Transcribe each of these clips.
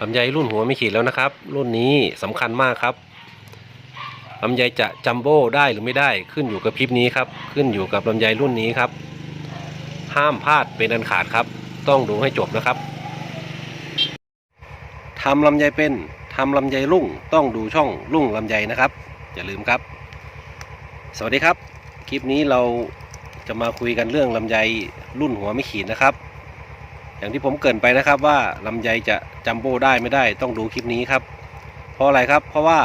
ลำไยรุ่นหัวไม่ขีดแล้วนะครับ รุ่นนี้สำคัญมากครับลำไยจะจัมโบ้ได้หรือไม่ได้ขึ้นอยู่กับคลิปนี้ครับ ขึ้นอยู่กับลำไยรุ่นนี้ครับ ห้ามพลาดเป็นอันขาดครับ ต้องดูให้จบนะครับทำลำไยเป็นทำลำไยรุ่งต้องดูช่องรุ่งลำไยนะครับ อย่าลืมครับ สวัสดีครับ คลิปนี้เราจะมาคุยกันเรื่องลำไยรุ่นหัวไม่ขีดนะครับ อย่างที่ผมเกินไปนะครับว่าลำไยจะจัมโบ้ได้ไม่ได้ต้องดูคลิปนี้ครับ เพราะอะไรครับ เพราะว่า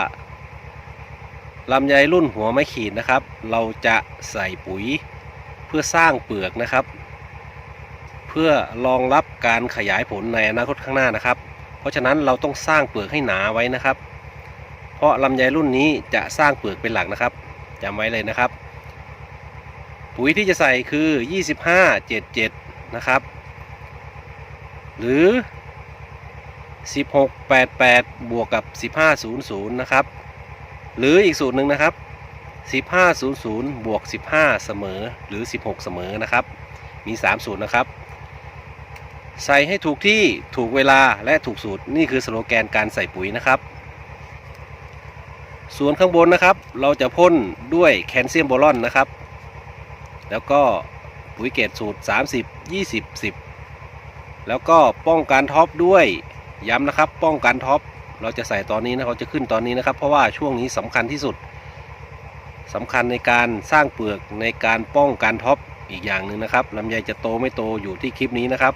ลำไยรุ่นหัวไม่ขีดนะครับ เราจะใส่ปุ๋ยเพื่อสร้างเปลือกนะครับ เพื่อรองรับการขยายผลในอนาคตข้างหน้านะครับ เพราะฉะนั้นเราต้องสร้างเปลือกให้หนาไว้นะครับ เพราะลำไยรุ่นนี้จะสร้างเปลือกเป็นหลักนะครับจำไว้เลยนะครับ ปุ๋ยที่จะใส่คือ 25 77 นะครับ หรือ 1688 บวกกับ 1500 นะครับ หรืออีกสูตรหนึ่งนะครับ 1500 บวก 15 เสมอหรือ 16 เสมอนะครับ มี 3 สูตรนะครับ ใส่ให้ถูกที่ถูกเวลาและถูกสูตรนี่คือสโลแกนการใส่ปุ๋ยนะครับ ส่วนข้างบนนะครับ เราจะพ่นด้วยแคลเซียมโบรอนนะครับ แล้วก็ปุ๋ยเกรดสูตร 30 20 10 แล้วก็ป้องกันท็อปด้วยย้ำนะครับ ป้องกันท็อปเราจะใส่ตอนนี้นะเขาจะขึ้นตอนนี้นะครับ เพราะว่าช่วงนี้สำคัญที่สุดสำคัญในการสร้างเปลือกในการป้องกันท็อปอีกอย่างหนึ่งนะครับลำไยจะโตไม่โตอยู่ที่คลิปนี้นะครับ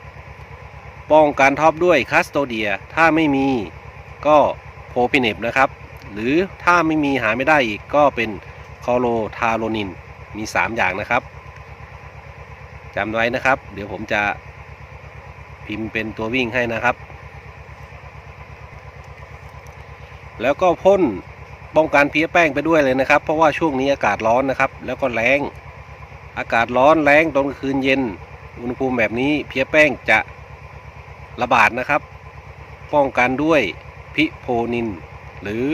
ป้องกันท็อปด้วยคัสโตเดียถ้าไม่มีก็โพพิเนบนะครับ หรือถ้าไม่มีหาไม่ได้อีกก็เป็นคอโลทาโรนินมี 3 อย่างนะครับจำไว้นะครับ เดี๋ยวผมจะ พิมพ์เป็นตัววิ่งให้นะครับ แล้วก็พ่นป้องกันเพี้ยแป้งไปด้วยเลยนะครับ เพราะว่าช่วงนี้อากาศร้อนนะครับ แล้วก็แรงอากาศร้อนแรงตอนกลางคืนเย็น อุณหภูมิแบบนี้เพี้ยแป้งจะระบาดนะครับ ป้องกันด้วยพิโพนิน หรือ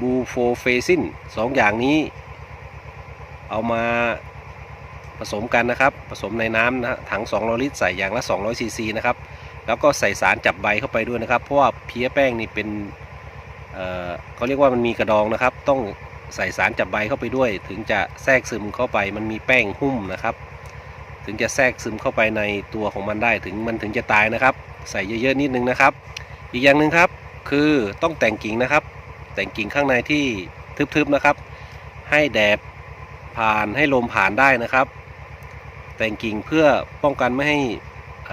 บูโฟเฟซินสองอย่างนี้ เอามา ผสมกันนะครับ ผสมในน้ำนะถัง 200 ลิตรใส่อย่างละ 200 ซีซีนะครับ แล้วก็ใส่สารจับใบเข้าไปด้วยนะครับ เพราะว่าเพี้ยแป้งนี่เป็นเเขาเรียกว่ามันมีกระดองนะครับ ต้องใส่สารจับใบเข้าไปด้วย ถึงจะแทรกซึมเข้าไป มันมีแป้งหุ้มนะครับ ถึงจะแทรกซึมเข้าไปในตัวของมันได้ ถึงมันถึงจะตายนะครับ ใส่เยอะๆนิดนึงนะครับ อีกอย่างหนึ่งครับ คือต้องแต่งกิ่งนะครับ แต่งกิ่งข้างในที่ทึบๆนะครับ ให้แดดผ่านให้ลมผ่านได้นะครับ แต่งกิ่งเพื่อป้องกันไม่ให้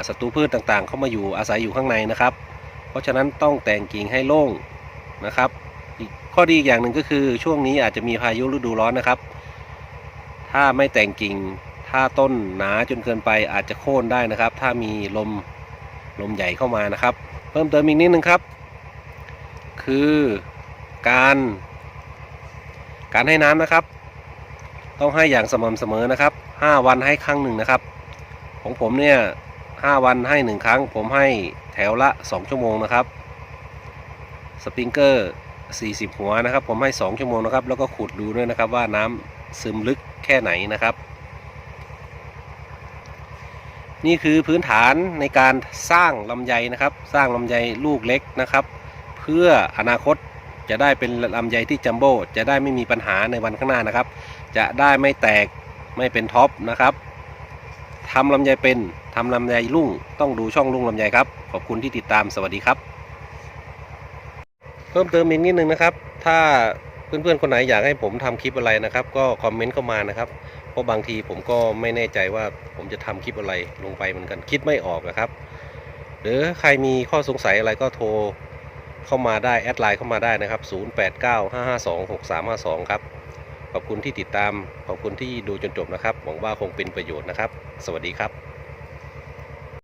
ศัตรูพืชต่างๆ เข้ามาอยู่อาศัยอยู่ข้างในนะครับ เพราะฉะนั้นต้องแต่งกิ่งให้โล่งนะครับ ข้อดีอีกอย่างหนึ่งก็คือช่วงนี้อาจจะมีพายุฤดูร้อนนะครับ ถ้าไม่แต่งกิ่ง ถ้าต้นหนาจนเกินไปอาจจะโค่นได้นะครับ ถ้ามีลมลมใหญ่เข้ามานะครับ เพิ่มเติมอีกนิดนึงครับ คือการการให้น้ำนะครับ ต้องให้อย่างสม่ำเสมอนะครับ 5วันให้ครั้งหนึ่งนะครับ ของผมเนี่ย5วันให้1ครั้ง ผมให้แถวละ2ชั่วโมงนะครับสปริงเกอร์40 หัวนะครับ ผมให้ 2 ชั่วโมงนะครับ แล้วก็ขุดดูด้วยนะครับว่าน้ำซึมลึกแค่ไหนนะครับ นี่คือพื้นฐานในการสร้างลำไยนะครับ สร้างลำไยลูกเล็กนะครับ เพื่ออนาคตจะได้เป็นลำไยที่จัมโบ้จะได้ไม่มีปัญหาในวันข้างหน้านะครับ จะได้ไม่แตก ไม่เป็นท็อปนะครับทำลำไยเป็นทำลำไยรุ่งต้องดูช่องรุ่งลำไยครับ ขอบคุณที่ติดตามสวัสดีครับ เพิ่มเติมอีกนิดนึงนะครับ ถ้าเพื่อนๆคนไหนอยากให้ผมทำคลิปอะไรนะครับ ก็คอมเมนต์เข้ามานะครับ เพราะบางทีผมก็ไม่แน่ใจว่าผมจะทำคลิปอะไรลงไปเหมือนกันคิดไม่ออกนะครับ หรือใครมีข้อสงสัยอะไรก็โทรเข้ามาได้แอดไลน์เข้ามาได้นะครับ 0895526352 ครับ ขอบคุณที่ติดตาม ขอบคุณที่ดูจนจบนะครับ หวังว่าคงเป็นประโยชน์นะครับ สวัสดีครับ